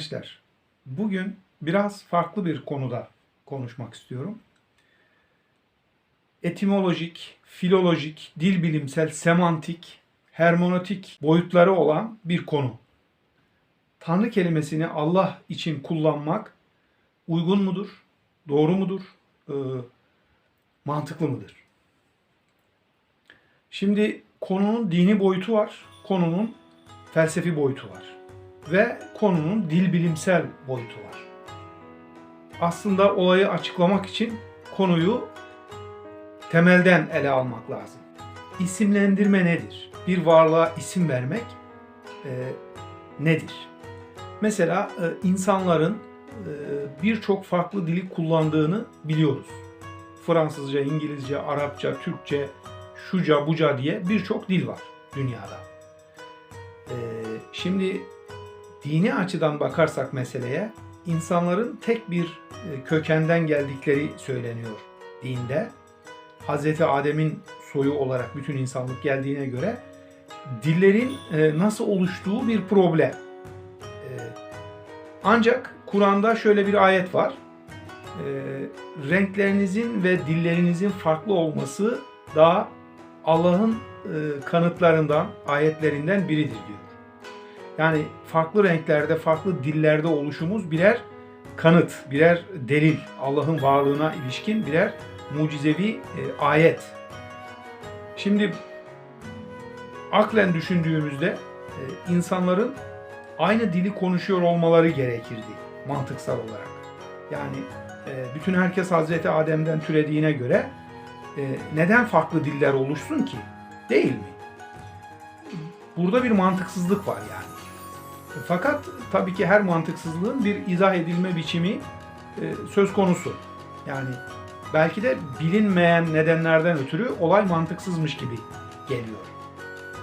gençler. Bugün biraz farklı bir konuda konuşmak istiyorum. Etimolojik, filolojik, dil bilimsel, semantik, hermonotik boyutları olan bir konu. Tanrı kelimesini Allah için kullanmak uygun mudur? Doğru mudur? Ee, mantıklı mıdır? Şimdi konunun dini boyutu var, konunun felsefi boyutu var ve konunun dil bilimsel boyutu var. Aslında olayı açıklamak için konuyu temelden ele almak lazım. İsimlendirme nedir? Bir varlığa isim vermek e, nedir? Mesela e, insanların e, birçok farklı dili kullandığını biliyoruz. Fransızca, İngilizce, Arapça, Türkçe, şuca, buca diye birçok dil var dünyada. E, şimdi dini açıdan bakarsak meseleye insanların tek bir e, kökenden geldikleri söyleniyor dinde. Hazreti Adem'in soyu olarak bütün insanlık geldiğine göre dillerin e, nasıl oluştuğu bir problem. E, Ancak Kur'an'da şöyle bir ayet var. Renklerinizin ve dillerinizin farklı olması da Allah'ın kanıtlarından, ayetlerinden biridir diyor. Yani farklı renklerde, farklı dillerde oluşumuz birer kanıt, birer delil, Allah'ın varlığına ilişkin birer mucizevi e, ayet. Şimdi aklen düşündüğümüzde e, insanların aynı dili konuşuyor olmaları gerekirdi mantıksal olarak. Yani e, bütün herkes Hazreti Adem'den türediğine göre e, neden farklı diller oluşsun ki? Değil mi? Burada bir mantıksızlık var yani. Fakat tabii ki her mantıksızlığın bir izah edilme biçimi e, söz konusu. Yani belki de bilinmeyen nedenlerden ötürü olay mantıksızmış gibi geliyor.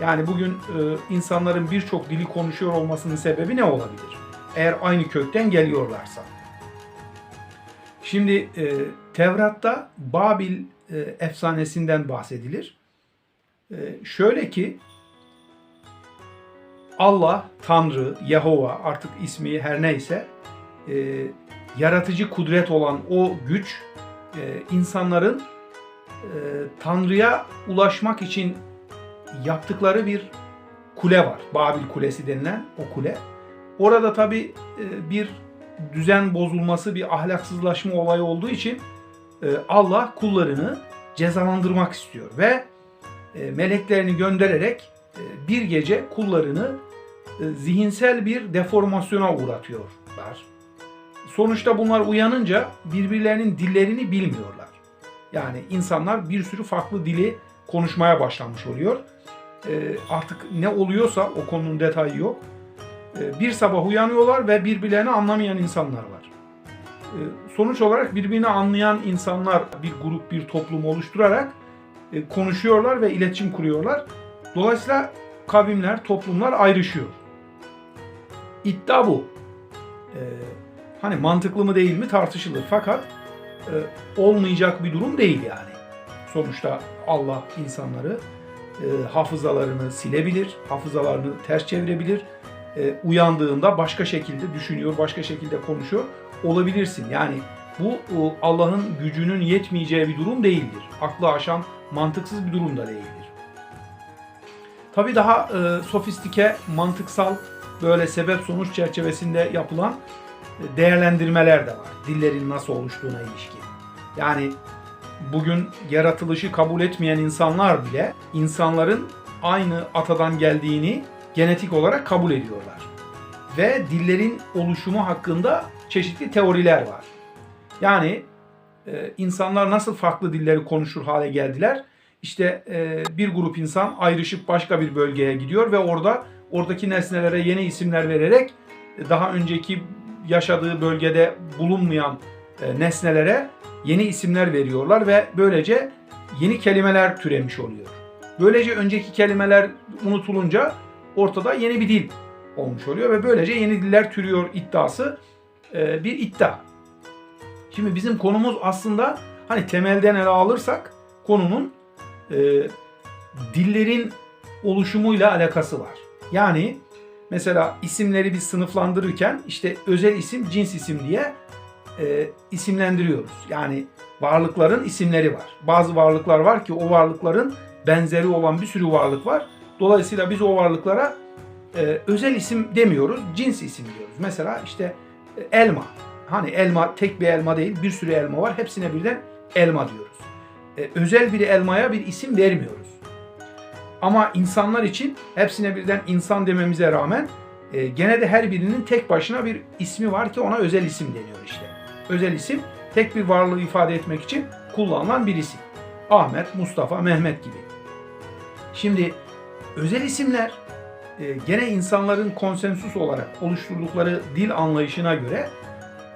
Yani bugün e, insanların birçok dili konuşuyor olmasının sebebi ne olabilir? Eğer aynı kökten geliyorlarsa. Şimdi e, Tevrat'ta Babil efsanesinden bahsedilir. Şöyle ki Allah, Tanrı, Yahova artık ismi her neyse e, yaratıcı kudret olan o güç e, insanların e, Tanrı'ya ulaşmak için yaptıkları bir kule var. Babil Kulesi denilen o kule. Orada tabi e, bir düzen bozulması, bir ahlaksızlaşma olayı olduğu için e, Allah kullarını cezalandırmak istiyor ve e, meleklerini göndererek e, bir gece kullarını zihinsel bir deformasyona uğratıyorlar. Sonuçta bunlar uyanınca birbirlerinin dillerini bilmiyorlar. Yani insanlar bir sürü farklı dili konuşmaya başlamış oluyor. E, artık ne oluyorsa o konunun detayı yok. E, bir sabah uyanıyorlar ve birbirlerini anlamayan insanlar var. Sonuç olarak birbirini anlayan insanlar bir grup, bir toplum oluşturarak konuşuyorlar ve iletişim kuruyorlar. Dolayısıyla kavimler, toplumlar ayrışıyor. İddia bu. Ee, hani mantıklı mı değil mi tartışılır. Fakat e, olmayacak bir durum değil yani. Sonuçta Allah insanları e, hafızalarını silebilir, hafızalarını ters çevirebilir. E, uyandığında başka şekilde düşünüyor, başka şekilde konuşuyor olabilirsin. Yani bu Allah'ın gücünün yetmeyeceği bir durum değildir. Aklı aşan mantıksız bir durum da değildir. Tabii daha e, sofistike, mantıksal böyle sebep sonuç çerçevesinde yapılan e, değerlendirmeler de var. Dillerin nasıl oluştuğuna ilişkin. Yani bugün yaratılışı kabul etmeyen insanlar bile insanların aynı atadan geldiğini genetik olarak kabul ediyorlar. Ve dillerin oluşumu hakkında çeşitli teoriler var. Yani e, insanlar nasıl farklı dilleri konuşur hale geldiler? İşte e, bir grup insan ayrışıp başka bir bölgeye gidiyor ve orada oradaki nesnelere yeni isimler vererek daha önceki yaşadığı bölgede bulunmayan e, nesnelere yeni isimler veriyorlar ve böylece yeni kelimeler türemiş oluyor. Böylece önceki kelimeler unutulunca ortada yeni bir dil olmuş oluyor ve böylece yeni diller türüyor iddiası e, bir iddia. Şimdi bizim konumuz aslında hani temelden ele alırsak konunun e, dillerin oluşumuyla alakası var. Yani Mesela isimleri biz sınıflandırırken işte özel isim, cins isim diye e, isimlendiriyoruz. Yani varlıkların isimleri var. Bazı varlıklar var ki o varlıkların benzeri olan bir sürü varlık var. Dolayısıyla biz o varlıklara e, özel isim demiyoruz, cins isim diyoruz. Mesela işte e, elma. Hani elma tek bir elma değil, bir sürü elma var. Hepsine birden elma diyoruz. E, özel bir elmaya bir isim vermiyoruz. Ama insanlar için hepsine birden insan dememize rağmen e, gene de her birinin tek başına bir ismi var ki ona özel isim deniyor işte. Özel isim tek bir varlığı ifade etmek için kullanılan bir isim. Ahmet, Mustafa, Mehmet gibi. Şimdi özel isimler e, gene insanların konsensus olarak oluşturdukları dil anlayışına göre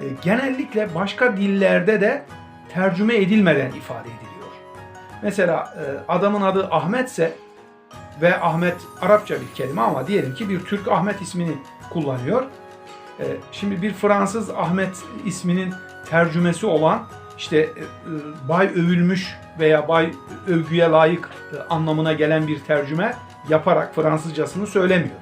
e, genellikle başka dillerde de tercüme edilmeden ifade ediliyor. Mesela e, adamın adı Ahmetse ve Ahmet Arapça bir kelime ama diyelim ki bir Türk Ahmet ismini kullanıyor. E, şimdi bir Fransız Ahmet isminin tercümesi olan işte e, bay övülmüş veya bay övgüye layık e, anlamına gelen bir tercüme yaparak Fransızcasını söylemiyor.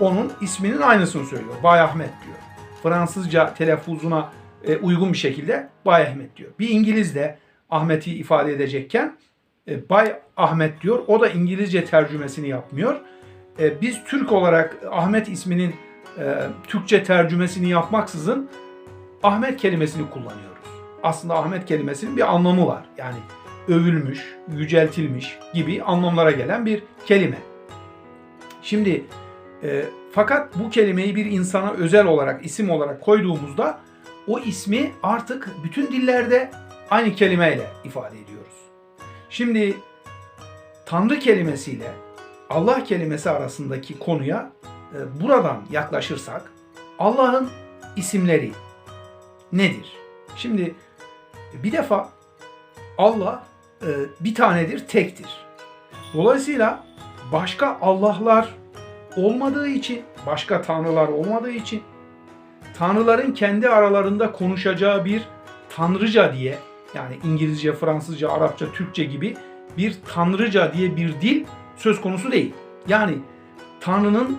Onun isminin aynısını söylüyor. Bay Ahmet diyor. Fransızca telaffuzuna e, uygun bir şekilde Bay Ahmet diyor. Bir İngiliz de Ahmet'i ifade edecekken e, Bay Ahmet diyor. O da İngilizce tercümesini yapmıyor. E, biz Türk olarak Ahmet isminin e, Türkçe tercümesini yapmaksızın Ahmet kelimesini kullanıyoruz. Aslında Ahmet kelimesinin bir anlamı var. Yani övülmüş, yüceltilmiş gibi anlamlara gelen bir kelime. Şimdi e, fakat bu kelimeyi bir insana özel olarak, isim olarak koyduğumuzda o ismi artık bütün dillerde aynı kelimeyle ifade ediyoruz. Şimdi Tanrı kelimesiyle Allah kelimesi arasındaki konuya e, buradan yaklaşırsak Allah'ın isimleri nedir? Şimdi bir defa Allah e, bir tanedir, tektir. Dolayısıyla başka Allah'lar olmadığı için, başka tanrılar olmadığı için tanrıların kendi aralarında konuşacağı bir tanrıca diye yani İngilizce, Fransızca, Arapça, Türkçe gibi bir tanrıca diye bir dil söz konusu değil. Yani Tanrı'nın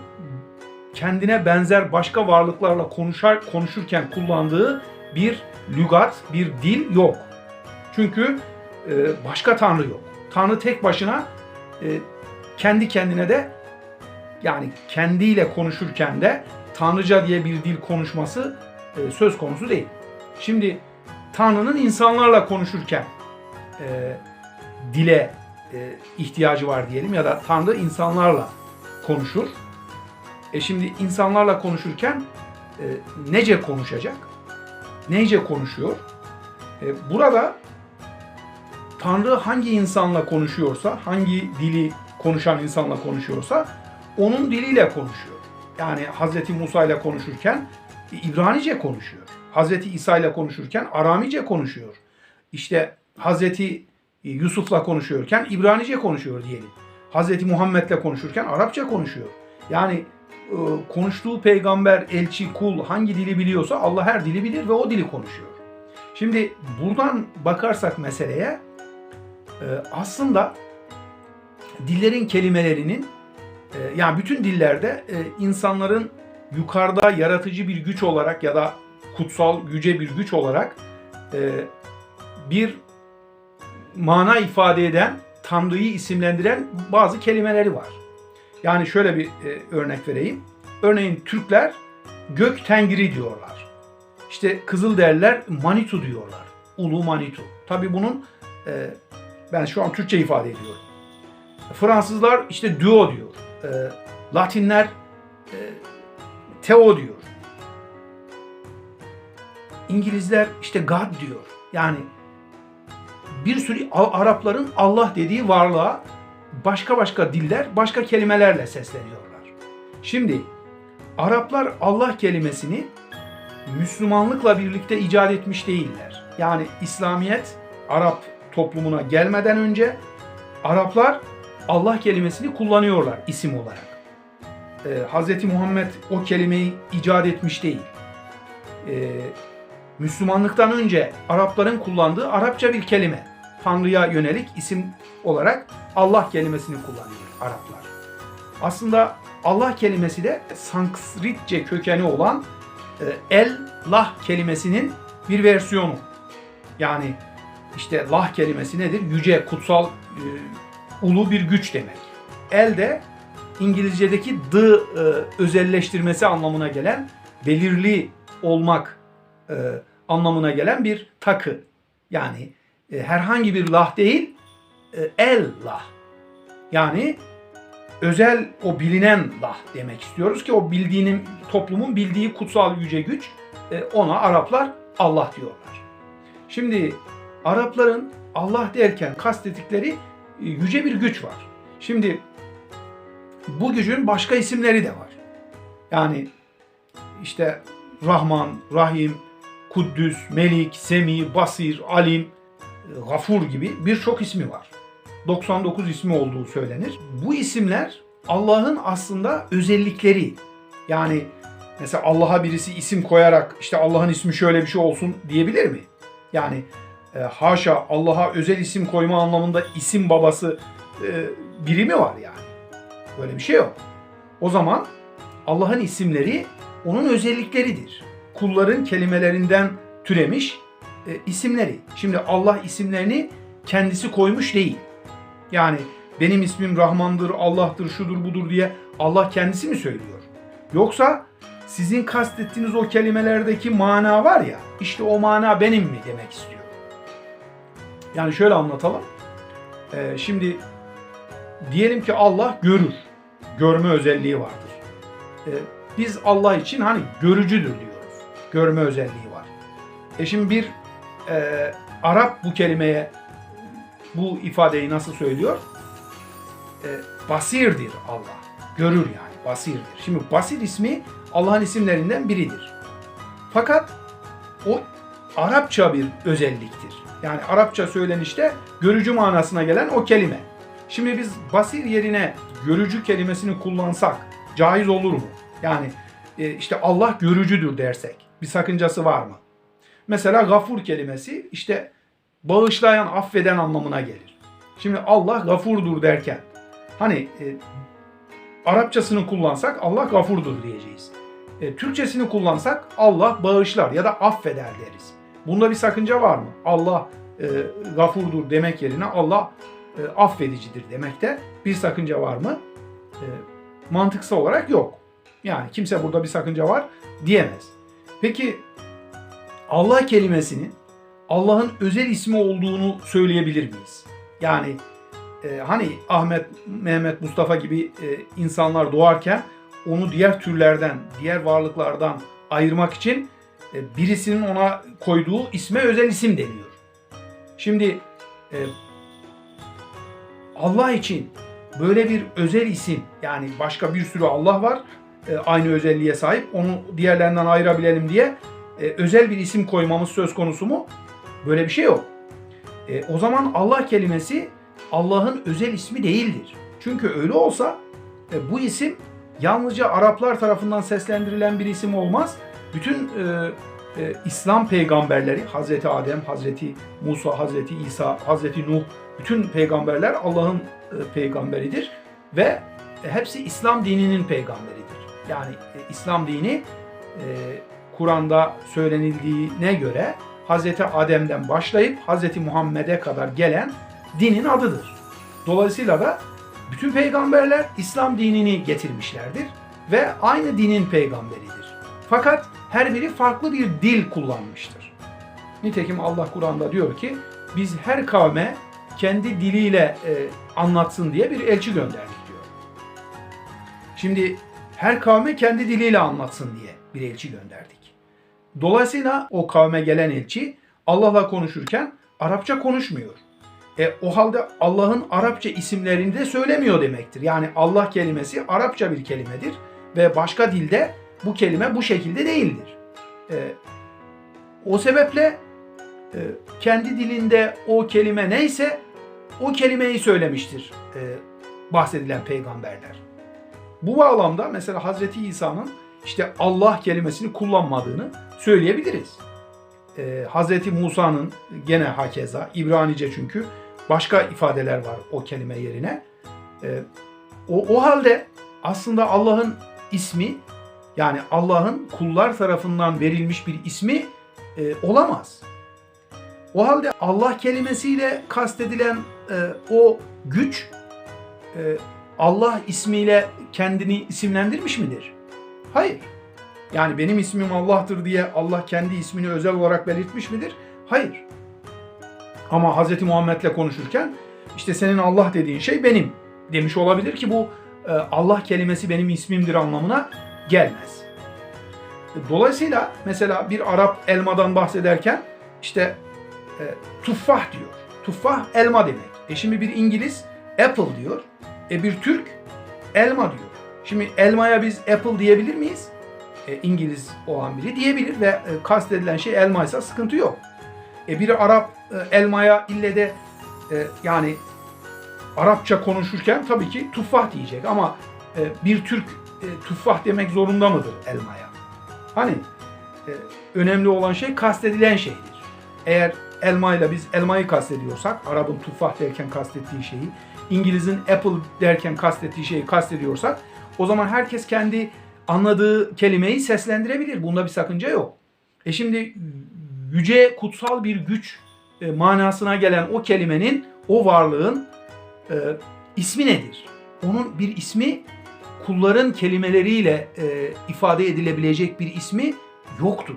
kendine benzer başka varlıklarla konuşar konuşurken kullandığı bir lügat, bir dil yok. Çünkü e, başka Tanrı yok. Tanrı tek başına e, kendi kendine de yani kendiyle konuşurken de Tanrıca diye bir dil konuşması e, söz konusu değil. Şimdi Tanrı'nın insanlarla konuşurken e, dile e, ihtiyacı var diyelim ya da Tanrı insanlarla konuşur. E şimdi insanlarla konuşurken e, nece konuşacak? Neyce konuşuyor? E, burada Tanrı hangi insanla konuşuyorsa, hangi dili konuşan insanla konuşuyorsa onun diliyle konuşuyor. Yani Hz. Musa ile konuşurken İbranice konuşuyor. Hz. İsa ile konuşurken Aramice konuşuyor. İşte Hz. Yusuf'la konuşuyorken İbranice konuşuyor diyelim. Hz. Muhammed'le konuşurken Arapça konuşuyor. Yani e, konuştuğu peygamber, elçi, kul hangi dili biliyorsa Allah her dili bilir ve o dili konuşuyor. Şimdi buradan bakarsak meseleye e, aslında dillerin kelimelerinin e, yani bütün dillerde insanların yukarıda yaratıcı bir güç olarak ya da kutsal yüce bir güç olarak bir mana ifade eden Tanrı'yı isimlendiren bazı kelimeleri var. Yani şöyle bir e, örnek vereyim. Örneğin Türkler gök tengri diyorlar. İşte Kızılderililer Manitu diyorlar. Ulu Manitu. Tabi bunun e, ben şu an Türkçe ifade ediyorum. Fransızlar işte duo diyor. E, Latinler e, teo diyor. İngilizler işte God diyor. Yani bir sürü Arapların Allah dediği varlığa başka başka diller, başka kelimelerle sesleniyorlar. Şimdi Araplar Allah kelimesini Müslümanlıkla birlikte icat etmiş değiller. Yani İslamiyet Arap toplumuna gelmeden önce Araplar Allah kelimesini kullanıyorlar isim olarak. Ee, Hz. Muhammed o kelimeyi icat etmiş değil. Ee, Müslümanlıktan önce Arapların kullandığı Arapça bir kelime. Tanrı'ya yönelik isim olarak Allah kelimesini kullanıyor Araplar. Aslında Allah kelimesi de Sanskritçe kökeni olan e, el-lah kelimesinin bir versiyonu. Yani işte lah kelimesi nedir? Yüce, kutsal, e, ulu bir güç demek. El de İngilizce'deki the özelleştirmesi anlamına gelen belirli olmak e, anlamına gelen bir takı. Yani e, herhangi bir lah değil, e, el lah. Yani özel o bilinen lah demek istiyoruz ki o bildiğinin toplumun bildiği kutsal yüce güç e, ona Araplar Allah diyorlar. Şimdi Arapların Allah derken kastettikleri e, yüce bir güç var. Şimdi bu gücün başka isimleri de var. Yani işte Rahman, Rahim, Kuddüs, Melik, Semi, Basir, Alim, Gafur gibi birçok ismi var. 99 ismi olduğu söylenir. Bu isimler Allah'ın aslında özellikleri. Yani mesela Allah'a birisi isim koyarak işte Allah'ın ismi şöyle bir şey olsun diyebilir mi? Yani e, haşa Allah'a özel isim koyma anlamında isim babası e, biri mi var yani? Böyle bir şey yok. O zaman Allah'ın isimleri onun özellikleridir. Kulların kelimelerinden türemiş e, isimleri. Şimdi Allah isimlerini kendisi koymuş değil. Yani benim ismim Rahmandır, Allah'tır, şudur budur diye Allah kendisi mi söylüyor? Yoksa sizin kastettiğiniz o kelimelerdeki mana var ya, işte o mana benim mi demek istiyor. Yani şöyle anlatalım. Ee, şimdi diyelim ki Allah görür. Görme özelliği vardır. Ee, biz Allah için hani görücüdür diyoruz. Görme özelliği var. E şimdi bir e, Arap bu kelimeye bu ifadeyi nasıl söylüyor? E, basirdir Allah. Görür yani basirdir. Şimdi basir ismi Allah'ın isimlerinden biridir. Fakat o Arapça bir özelliktir. Yani Arapça söylenişte görücü manasına gelen o kelime. Şimdi biz basir yerine görücü kelimesini kullansak caiz olur mu? Yani e, işte Allah görücüdür dersek bir sakıncası var mı? Mesela gafur kelimesi işte bağışlayan, affeden anlamına gelir. Şimdi Allah gafurdur derken hani e, Arapçasını kullansak Allah gafurdur diyeceğiz. E, Türkçesini kullansak Allah bağışlar ya da affeder deriz. Bunda bir sakınca var mı? Allah e, gafurdur demek yerine Allah e, affedicidir demekte bir sakınca var mı? E, mantıksal olarak yok. Yani kimse burada bir sakınca var diyemez. Peki Allah kelimesinin Allah'ın özel ismi olduğunu söyleyebilir miyiz? Yani e, hani Ahmet, Mehmet, Mustafa gibi e, insanlar doğarken onu diğer türlerden, diğer varlıklardan ayırmak için e, birisinin ona koyduğu isme özel isim deniyor. Şimdi e, Allah için böyle bir özel isim yani başka bir sürü Allah var e, aynı özelliğe sahip onu diğerlerinden ayırabilelim diye e, özel bir isim koymamız söz konusu mu? Böyle bir şey yok. E, o zaman Allah kelimesi Allah'ın özel ismi değildir. Çünkü öyle olsa bu isim yalnızca Araplar tarafından seslendirilen bir isim olmaz. Bütün e, e, İslam peygamberleri Hazreti Adem, Hazreti Musa, Hazreti İsa, Hazreti Nuh bütün peygamberler Allah'ın e, peygamberidir ve hepsi İslam dininin peygamberidir. Yani e, İslam dini e, Kur'an'da söylenildiğine göre Hazreti Adem'den başlayıp Hazreti Muhammed'e kadar gelen dinin adıdır. Dolayısıyla da bütün peygamberler İslam dinini getirmişlerdir ve aynı dinin peygamberidir. Fakat her biri farklı bir dil kullanmıştır. Nitekim Allah Kur'an'da diyor ki biz her kavme kendi diliyle e, anlatsın diye bir elçi gönderdik diyor. Şimdi her kavme kendi diliyle anlatsın diye bir elçi gönderdik. Dolayısıyla o kavme gelen elçi Allah'la konuşurken Arapça konuşmuyor. E, o halde Allah'ın Arapça isimlerini de söylemiyor demektir. Yani Allah kelimesi Arapça bir kelimedir ve başka dilde bu kelime bu şekilde değildir. E, o sebeple e, kendi dilinde o kelime neyse o kelimeyi söylemiştir e, bahsedilen peygamberler. Bu bağlamda mesela Hazreti İsa'nın işte Allah kelimesini kullanmadığını söyleyebiliriz. Ee, Hazreti Musa'nın gene hakeza İbranice çünkü başka ifadeler var o kelime yerine. Ee, o, o halde aslında Allah'ın ismi yani Allah'ın kullar tarafından verilmiş bir ismi e, olamaz. O halde Allah kelimesiyle kastedilen e, o güç e, Allah ismiyle kendini isimlendirmiş midir? Hayır. Yani benim ismim Allah'tır diye Allah kendi ismini özel olarak belirtmiş midir? Hayır. Ama Hz. Muhammed'le konuşurken işte senin Allah dediğin şey benim demiş olabilir ki bu e, Allah kelimesi benim ismimdir anlamına gelmez. Dolayısıyla mesela bir Arap elmadan bahsederken işte e, tuffah diyor. Tuffah elma demek. E şimdi bir İngiliz apple diyor. E bir Türk elma diyor. Şimdi elmaya biz apple diyebilir miyiz? E, İngiliz olan biri diyebilir ve e, kastedilen şey elmaysa sıkıntı yok. E biri Arap e, elmaya ille de e, yani Arapça konuşurken tabii ki tuffah diyecek ama e, bir Türk e, tuffah demek zorunda mıdır elmaya? Hani e, önemli olan şey kastedilen şeydir. Eğer elmayla biz elmayı kastediyorsak, Arap'ın tuffah derken kastettiği şeyi, İngiliz'in apple derken kastettiği şeyi kastediyorsak, o zaman herkes kendi anladığı kelimeyi seslendirebilir. Bunda bir sakınca yok. E şimdi yüce kutsal bir güç e, manasına gelen o kelimenin, o varlığın e, ismi nedir? Onun bir ismi kulların kelimeleriyle e, ifade edilebilecek bir ismi yoktur.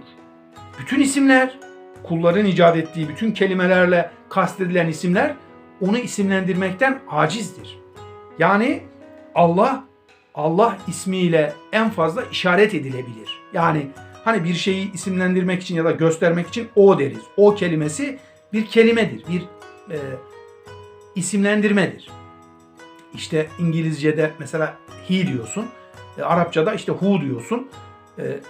Bütün isimler, kulların icat ettiği bütün kelimelerle kastedilen isimler onu isimlendirmekten acizdir. Yani Allah Allah ismiyle en fazla işaret edilebilir. Yani hani bir şeyi isimlendirmek için ya da göstermek için o deriz. O kelimesi bir kelimedir, bir e, isimlendirmedir. İşte İngilizce'de mesela he diyorsun, e, Arapçada işte who diyorsun, e,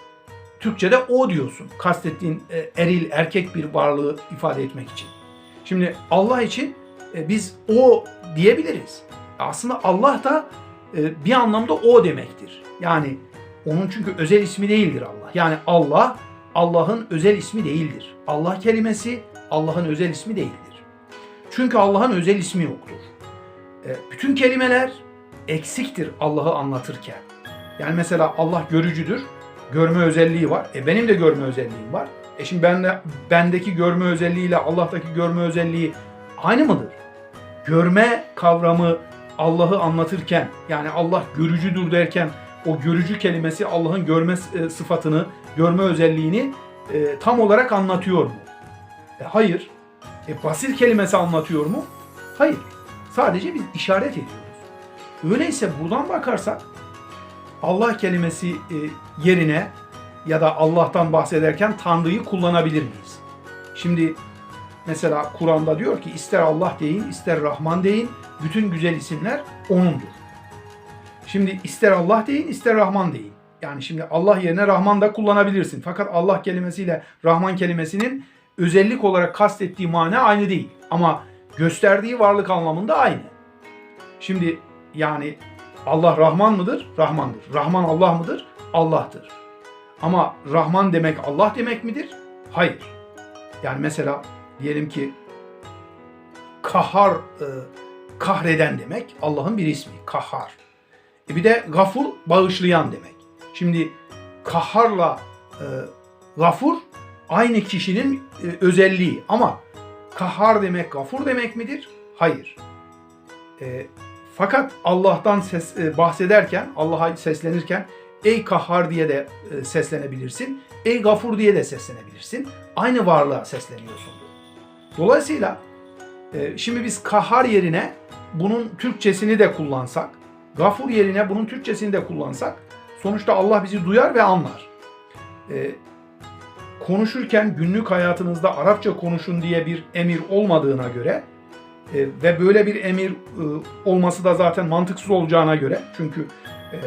Türkçe'de o diyorsun. Kastettiğin e, eril, erkek bir varlığı ifade etmek için. Şimdi Allah için e, biz o diyebiliriz. Aslında Allah da e, bir anlamda o demektir. Yani onun çünkü özel ismi değildir Allah. Yani Allah Allah'ın özel ismi değildir. Allah kelimesi Allah'ın özel ismi değildir. Çünkü Allah'ın özel ismi yoktur. E, bütün kelimeler eksiktir Allah'ı anlatırken. Yani mesela Allah görücüdür. Görme özelliği var. E benim de görme özelliğim var. E şimdi bende, bendeki görme özelliğiyle Allah'taki görme özelliği aynı mıdır? Görme kavramı Allah'ı anlatırken yani Allah görücüdür derken o görücü kelimesi Allah'ın görme e, sıfatını, görme özelliğini e, tam olarak anlatıyor mu? E, hayır. E, basir kelimesi anlatıyor mu? Hayır. Sadece biz işaret ediyoruz. Öyleyse buradan bakarsak Allah kelimesi e, yerine ya da Allah'tan bahsederken Tanrı'yı kullanabilir miyiz? Şimdi mesela Kur'an'da diyor ki ister Allah deyin ister Rahman deyin bütün güzel isimler O'nundur. Şimdi ister Allah deyin ister Rahman deyin. Yani şimdi Allah yerine Rahman da kullanabilirsin. Fakat Allah kelimesiyle Rahman kelimesinin özellik olarak kastettiği mana aynı değil. Ama gösterdiği varlık anlamında aynı. Şimdi yani Allah Rahman mıdır? Rahmandır. Rahman Allah mıdır? Allah'tır. Ama Rahman demek Allah demek midir? Hayır. Yani mesela diyelim ki kahar, e, kahreden demek Allah'ın bir ismi. Kahar. E bir de gafur bağışlayan demek. Şimdi kaharla e, gafur aynı kişinin e, özelliği ama kahar demek gafur demek midir? Hayır. E, fakat Allah'tan ses, e, bahsederken, Allah'a seslenirken ey kahhar diye de e, seslenebilirsin, ey gafur diye de seslenebilirsin. Aynı varlığa sesleniyorsun. Dolayısıyla e, şimdi biz kahhar yerine bunun Türkçesini de kullansak, gafur yerine bunun Türkçesini de kullansak sonuçta Allah bizi duyar ve anlar. E, konuşurken günlük hayatınızda Arapça konuşun diye bir emir olmadığına göre e, ve böyle bir emir olması da zaten mantıksız olacağına göre çünkü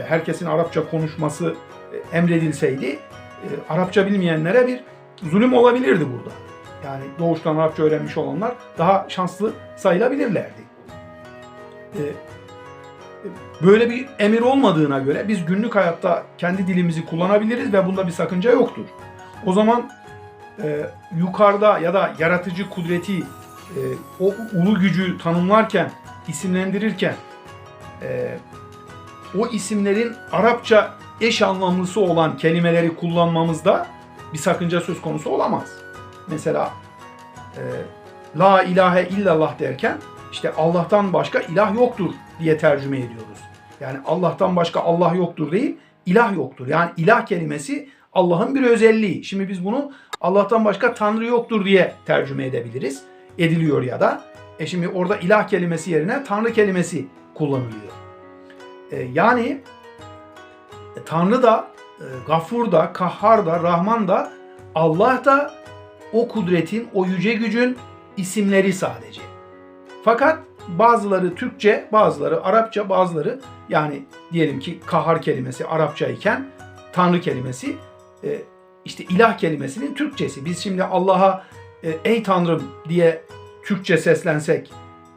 herkesin Arapça konuşması emredilseydi Arapça bilmeyenlere bir zulüm olabilirdi burada. Yani doğuştan Arapça öğrenmiş olanlar daha şanslı sayılabilirlerdi. E, böyle bir emir olmadığına göre biz günlük hayatta kendi dilimizi kullanabiliriz ve bunda bir sakınca yoktur. O zaman e, yukarıda ya da yaratıcı kudreti e, o ulu gücü tanımlarken, isimlendirirken e, o isimlerin Arapça eş anlamlısı olan kelimeleri kullanmamızda bir sakınca söz konusu olamaz. Mesela e, La ilahe illallah derken işte Allah'tan başka ilah yoktur diye tercüme ediyoruz. Yani Allah'tan başka Allah yoktur değil, ilah yoktur. Yani ilah kelimesi Allah'ın bir özelliği. Şimdi biz bunu Allah'tan başka Tanrı yoktur diye tercüme edebiliriz. Ediliyor ya da. E şimdi orada ilah kelimesi yerine Tanrı kelimesi kullanılıyor. E, yani e, Tanrı da, e, Gafur da, Kahhar da, Rahman da, Allah da o kudretin, o yüce gücün isimleri sadece. Fakat bazıları Türkçe, bazıları Arapça, bazıları yani diyelim ki kahar kelimesi Arapça iken Tanrı kelimesi e, işte ilah kelimesinin Türkçesi. Biz şimdi Allah'a e, ey Tanrım diye Türkçe seslensek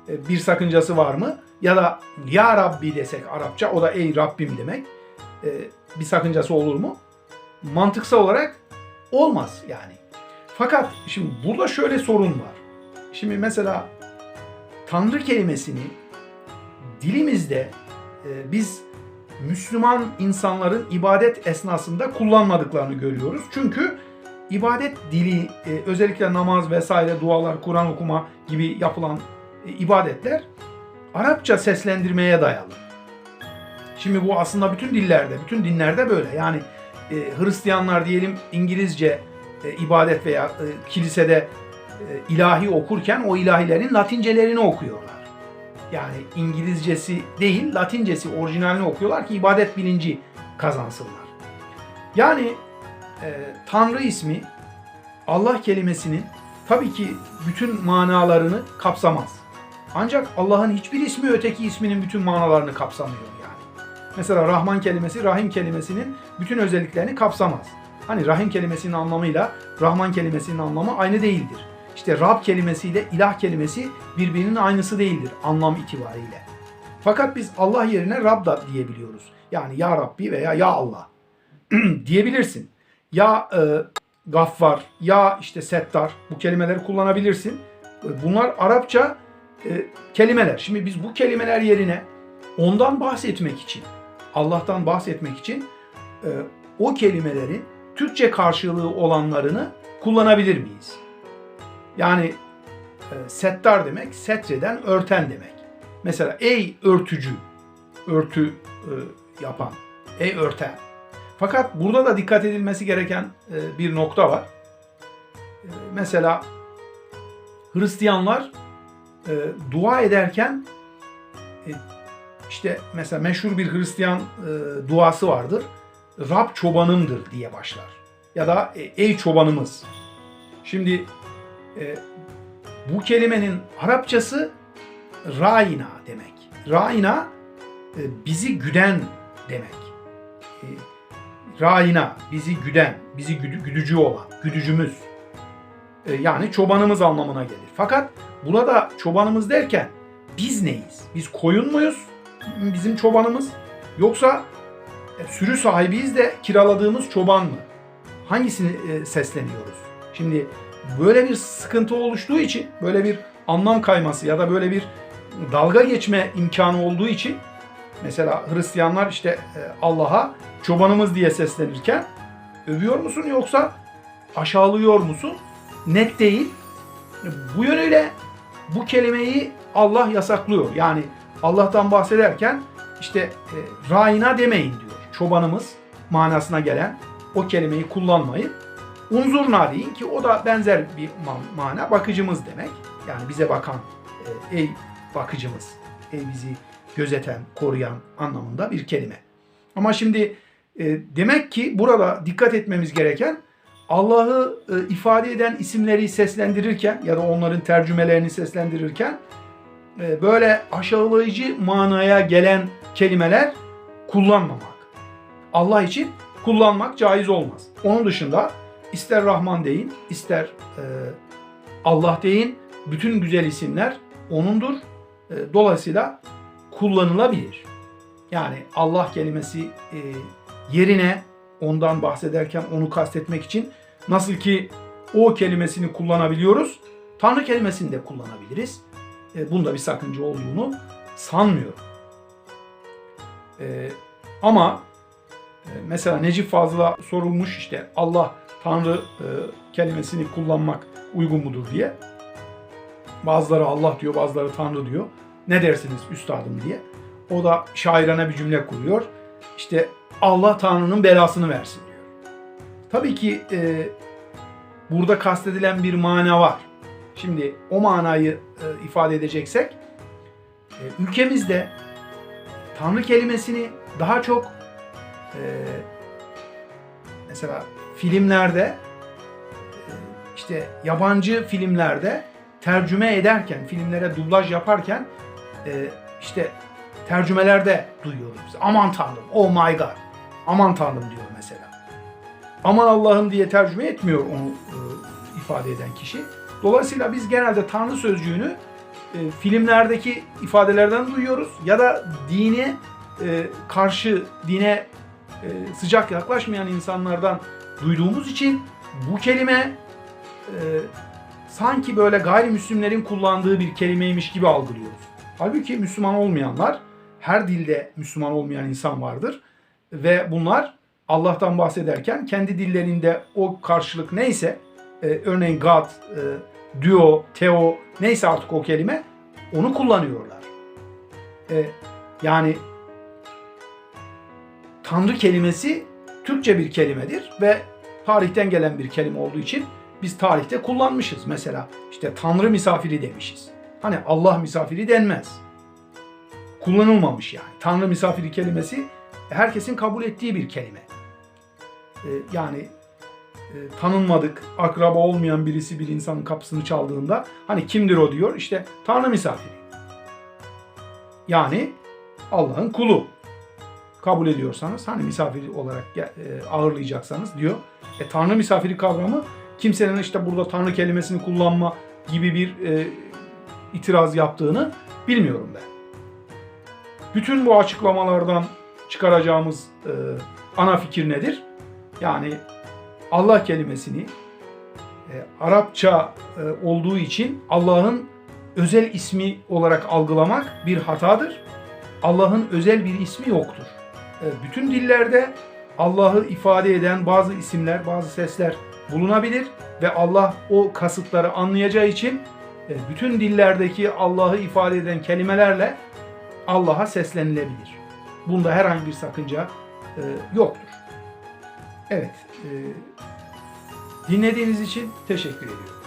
e, bir sakıncası var mı? Ya da Ya Rabbi desek Arapça o da ey Rabbim demek. Bir sakıncası olur mu? Mantıksal olarak olmaz yani. Fakat şimdi burada şöyle sorun var. Şimdi mesela Tanrı kelimesini dilimizde e, biz Müslüman insanların ibadet esnasında kullanmadıklarını görüyoruz. Çünkü ibadet dili e, özellikle namaz vesaire dualar, Kur'an okuma gibi yapılan e, ibadetler Arapça seslendirmeye dayalı. Şimdi bu aslında bütün dillerde, bütün dinlerde böyle. Yani e, Hristiyanlar diyelim İngilizce e, ibadet veya e, kilisede e, ilahi okurken o ilahilerin Latincelerini okuyorlar. Yani İngilizcesi değil, Latincesi orijinalini okuyorlar ki ibadet bilinci kazansınlar. Yani e, Tanrı ismi Allah kelimesinin tabii ki bütün manalarını kapsamaz. Ancak Allah'ın hiçbir ismi öteki isminin bütün manalarını kapsamıyor yani. Mesela Rahman kelimesi Rahim kelimesinin bütün özelliklerini kapsamaz. Hani Rahim kelimesinin anlamıyla Rahman kelimesinin anlamı aynı değildir. İşte Rab kelimesiyle ilah kelimesi birbirinin aynısı değildir anlam itibariyle. Fakat biz Allah yerine Rab da diyebiliyoruz. Yani Ya Rabbi veya Ya Allah diyebilirsin. Ya e, Gaffar, ya işte Settar bu kelimeleri kullanabilirsin. E, Bunlar Arapça e, kelimeler. Şimdi biz bu kelimeler yerine ondan bahsetmek için, Allah'tan bahsetmek için e, o kelimelerin Türkçe karşılığı olanlarını kullanabilir miyiz? Yani e, settar demek, setreden örten demek. Mesela ey örtücü, örtü e, yapan, ey örten. Fakat burada da dikkat edilmesi gereken e, bir nokta var. E, mesela Hristiyanlar e, dua ederken e, işte mesela meşhur bir Hristiyan e, duası vardır. Rab çobanımdır diye başlar. Ya da e, ey çobanımız. Şimdi e, bu kelimenin Arapçası raina demek. Raina e, bizi güden demek. E, raina bizi güden, bizi güdü, güdücü olan, güdücümüz. E, yani çobanımız anlamına gelir. Fakat burada çobanımız derken biz neyiz? Biz koyun muyuz? Bizim çobanımız yoksa e, sürü sahibiyiz de kiraladığımız çoban mı? Hangisini e, sesleniyoruz? Şimdi böyle bir sıkıntı oluştuğu için, böyle bir anlam kayması ya da böyle bir dalga geçme imkanı olduğu için mesela Hristiyanlar işte e, Allah'a çobanımız diye seslenirken övüyor musun yoksa aşağılıyor musun? Net değil. Bu yönüyle bu kelimeyi Allah yasaklıyor. Yani Allah'tan bahsederken işte e, raina demeyin diyor. Çobanımız manasına gelen o kelimeyi kullanmayın. Unzurna deyin ki o da benzer bir ma- mana. Bakıcımız demek. Yani bize bakan, e, ey bakıcımız, ey bizi gözeten, koruyan anlamında bir kelime. Ama şimdi e, demek ki burada dikkat etmemiz gereken Allah'ı e, ifade eden isimleri seslendirirken ya da onların tercümelerini seslendirirken böyle aşağılayıcı manaya gelen kelimeler kullanmamak. Allah için kullanmak caiz olmaz. Onun dışında ister Rahman deyin, ister e, Allah deyin. Bütün güzel isimler O'nundur. E, dolayısıyla kullanılabilir. Yani Allah kelimesi e, yerine ondan bahsederken onu kastetmek için nasıl ki o kelimesini kullanabiliyoruz, Tanrı kelimesini de kullanabiliriz. E, bunda bir sakınca olduğunu sanmıyorum. E, Ama mesela Necip Fazıl'a sorulmuş işte Allah Tanrı e, kelimesini kullanmak uygun mudur diye. Bazıları Allah diyor, bazıları Tanrı diyor. Ne dersiniz üstadım diye. O da şairane bir cümle kuruyor. İşte Allah Tanrı'nın belasını versin diyor. Tabii ki e, burada kastedilen bir mana var. Şimdi o manayı e, ifade edeceksek e, ülkemizde Tanrı kelimesini daha çok e, mesela filmlerde e, işte yabancı filmlerde tercüme ederken, filmlere dublaj yaparken e, işte tercümelerde duyuyoruz. Aman Tanrım, oh my god, aman Tanrım diyor mesela. Aman Allah'ım diye tercüme etmiyor onu e, ifade eden kişi. Dolayısıyla biz genelde Tanrı sözcüğünü e, filmlerdeki ifadelerden duyuyoruz ya da dine e, karşı dine e, sıcak yaklaşmayan insanlardan duyduğumuz için bu kelime e, sanki böyle gayrimüslimlerin kullandığı bir kelimeymiş gibi algılıyoruz. Halbuki Müslüman olmayanlar, her dilde Müslüman olmayan insan vardır ve bunlar Allah'tan bahsederken kendi dillerinde o karşılık neyse, e, örneğin God, e, Duo, Teo neyse artık o kelime onu kullanıyorlar. E, yani Tanrı kelimesi Türkçe bir kelimedir ve tarihten gelen bir kelime olduğu için biz tarihte kullanmışız. Mesela işte Tanrı misafiri demişiz. Hani Allah misafiri denmez. Kullanılmamış yani. Tanrı misafiri kelimesi herkesin kabul ettiği bir kelime. Ee, yani e, tanınmadık, akraba olmayan birisi bir insanın kapısını çaldığında hani kimdir o diyor? İşte Tanrı misafiri. Yani Allah'ın kulu kabul ediyorsanız hani misafir olarak e, ağırlayacaksanız diyor. E, Tanrı misafiri kavramı kimsenin işte burada Tanrı kelimesini kullanma gibi bir e, itiraz yaptığını bilmiyorum ben. Bütün bu açıklamalardan çıkaracağımız e, ana fikir nedir? Yani Allah kelimesini e, Arapça e, olduğu için Allah'ın özel ismi olarak algılamak bir hatadır. Allah'ın özel bir ismi yoktur. E, bütün dillerde Allah'ı ifade eden bazı isimler, bazı sesler bulunabilir ve Allah o kasıtları anlayacağı için e, bütün dillerdeki Allah'ı ifade eden kelimelerle Allah'a seslenilebilir. Bunda herhangi bir sakınca e, yoktur. Evet, dinlediğiniz için teşekkür ediyorum.